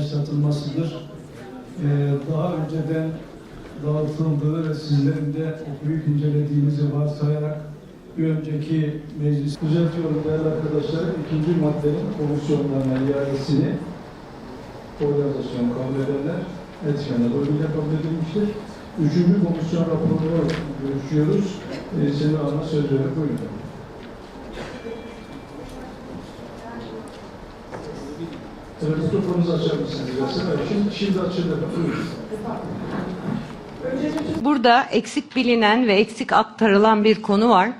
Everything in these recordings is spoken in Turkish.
başlatılmasıdır. Ee, daha önceden dağıtıldığı ve sizlerin de okuyup incelediğinizi varsayarak bir önceki meclis düzeltiyorum değerli arkadaşlar. ikinci maddenin komisyonlarına iadesini organizasyon kabul edenler etmeyenler oyuyla kabul edilmiştir. Üçüncü komisyon raporunu görüşüyoruz. Ee, Seni ana söz verip buyurun. Burada eksik bilinen ve eksik aktarılan bir konu var.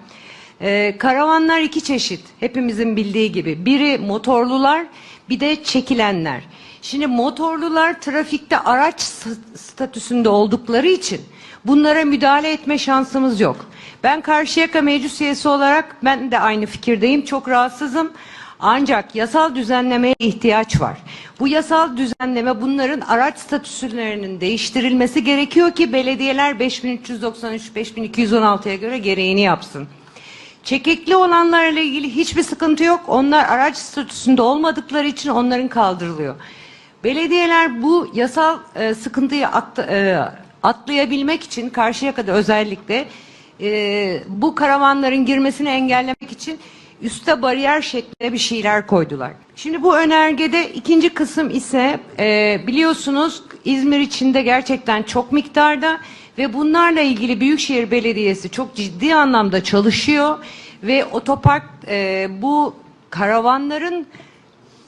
Ee, karavanlar iki çeşit. Hepimizin bildiği gibi. Biri motorlular, bir de çekilenler. Şimdi motorlular trafikte araç statüsünde oldukları için bunlara müdahale etme şansımız yok. Ben Karşıyaka Meclis üyesi olarak ben de aynı fikirdeyim. Çok rahatsızım. Ancak yasal düzenlemeye ihtiyaç var. Bu yasal düzenleme bunların araç statüslerinin değiştirilmesi gerekiyor ki belediyeler 5393-5216'ya göre gereğini yapsın. Çekikli olanlarla ilgili hiçbir sıkıntı yok. Onlar araç statüsünde olmadıkları için onların kaldırılıyor. Belediyeler bu yasal e, sıkıntıyı akta- e, atlayabilmek için karşıya kadar özellikle e, bu karavanların girmesini engellemek için üste bariyer şeklinde bir şeyler koydular. Şimdi bu önergede ikinci kısım ise e, biliyorsunuz İzmir içinde gerçekten çok miktarda ve bunlarla ilgili Büyükşehir Belediyesi çok ciddi anlamda çalışıyor ve otopark e, bu karavanların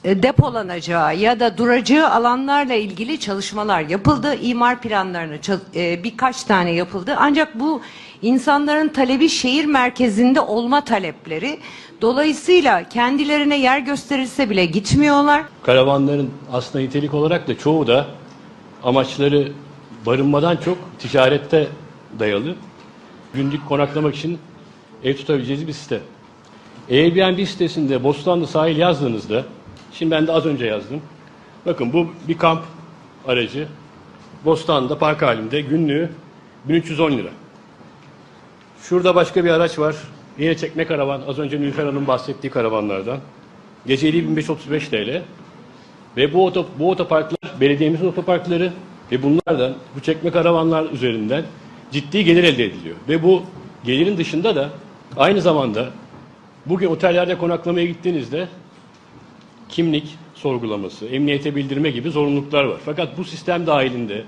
depolanacağı ya da duracağı alanlarla ilgili çalışmalar yapıldı. İmar planlarını e, birkaç tane yapıldı. Ancak bu insanların talebi şehir merkezinde olma talepleri. Dolayısıyla kendilerine yer gösterilse bile gitmiyorlar. Karavanların aslında nitelik olarak da çoğu da amaçları barınmadan çok ticarette dayalı. Günlük konaklamak için ev tutabileceğiniz bir site. Airbnb sitesinde Bostanlı sahil yazdığınızda, şimdi ben de az önce yazdım. Bakın bu bir kamp aracı. Bostanlı'da park halinde günlüğü 1310 lira. Şurada başka bir araç var. Yine çekme karavan. Az önce Nülfer Hanım bahsettiği karavanlardan. Geceliği 1535 TL. Ve bu, oto, bu otoparklar belediyemizin otoparkları ve bunlardan bu çekme karavanlar üzerinden ciddi gelir elde ediliyor. Ve bu gelirin dışında da aynı zamanda bugün otellerde konaklamaya gittiğinizde kimlik sorgulaması, emniyete bildirme gibi zorunluluklar var. Fakat bu sistem dahilinde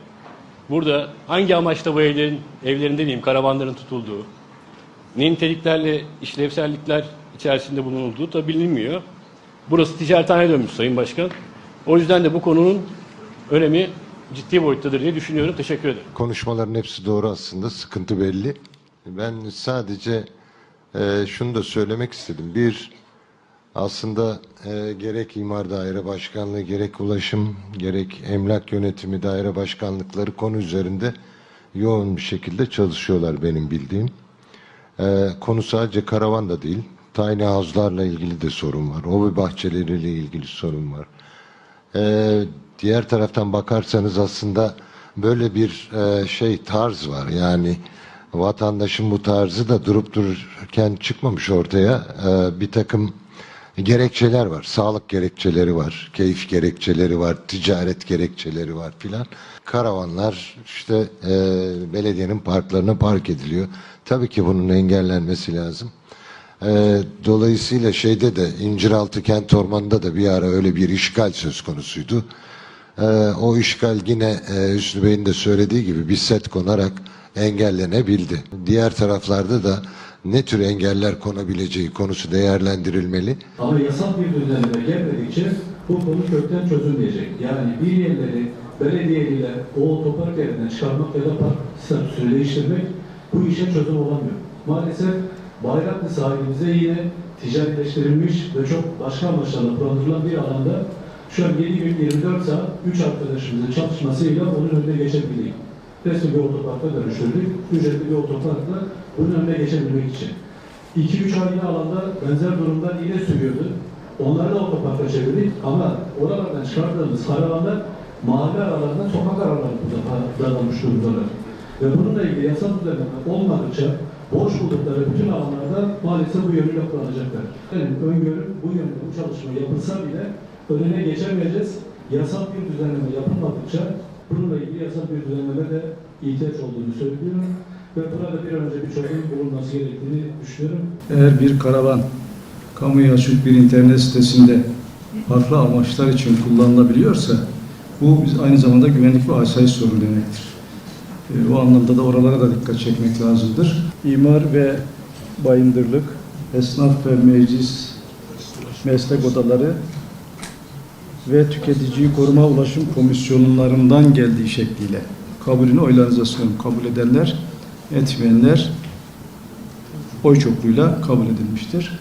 burada hangi amaçla bu evlerin, evlerinde diyeyim karavanların tutulduğu, ne niteliklerle işlevsellikler içerisinde bulunulduğu da bilinmiyor. Burası ticarethane dönmüş Sayın Başkan. O yüzden de bu konunun önemi ciddi boyuttadır diye düşünüyorum. Teşekkür ederim. Konuşmaların hepsi doğru aslında. Sıkıntı belli. Ben sadece e, şunu da söylemek istedim. Bir, aslında e, gerek imar daire başkanlığı, gerek ulaşım, gerek emlak yönetimi daire başkanlıkları konu üzerinde yoğun bir şekilde çalışıyorlar benim bildiğim. E, konu sadece karavan da değil. Tiny house'larla ilgili de sorun var. Hobi bahçeleriyle ilgili sorun var. Ee, diğer taraftan bakarsanız aslında böyle bir e, şey tarz var. Yani vatandaşın bu tarzı da durup dururken çıkmamış ortaya. Ee, bir takım gerekçeler var. Sağlık gerekçeleri var, keyif gerekçeleri var, ticaret gerekçeleri var filan. Karavanlar işte e, belediyenin parklarına park ediliyor. Tabii ki bunun engellenmesi lazım. Ee, dolayısıyla şeyde de İnciraltı Kent Ormanı'nda da bir ara öyle bir işgal söz konusuydu. Ee, o işgal yine e, Hüsnü Bey'in de söylediği gibi bir set konarak engellenebildi. Diğer taraflarda da ne tür engeller konabileceği konusu değerlendirilmeli. Ama yasal bir düzenleme gelmedikçe bu konu kökten çözülmeyecek. Yani bir yerleri belediyeyle o otopark yerinden çıkarmak ya da park statüsünü değiştirmek bu işe çözüm olamıyor. Maalesef Bayraklı sahilimizde yine ticarileştirilmiş ve çok başka amaçlarla kullanılan bir alanda şu an 7 gün 24 saat 3 arkadaşımızın çalışmasıyla onun önüne geçebildik. Resmi bir otoparka dönüştürdük. Ücretli bir otoparkla bunun önüne geçebilmek için. 2-3 ay alanda benzer durumlar yine sürüyordu. Onları da otoparka çevirdik ama oralardan çıkardığımız karavanlar mahalle aralarında sokak aralarında davranmış durumdalar. Ve bununla ilgili yasal düzenleme olmadıkça boş buldukları bütün alanlarda da maalesef bu yönüyle kullanacaklar. Benim öngörüm bu yönde bu çalışma yapılsa bile önüne geçemeyeceğiz. Yasal bir düzenleme yapılmadıkça bununla ilgili yasal bir düzenleme de ihtiyaç olduğunu söylüyorum. Ve burada bir önce bir çözüm bulunması gerektiğini düşünüyorum. Eğer bir karavan kamuya açık bir internet sitesinde farklı amaçlar için kullanılabiliyorsa bu aynı zamanda güvenlik ve asayiş sorunu demektir. E, o anlamda da oralara da dikkat çekmek lazımdır. İmar ve bayındırlık, esnaf ve meclis meslek odaları ve tüketiciyi koruma ulaşım komisyonlarından geldiği şekliyle kabulünü oylarınıza sunuyorum. Kabul edenler, etmeyenler oy çokluğuyla kabul edilmiştir.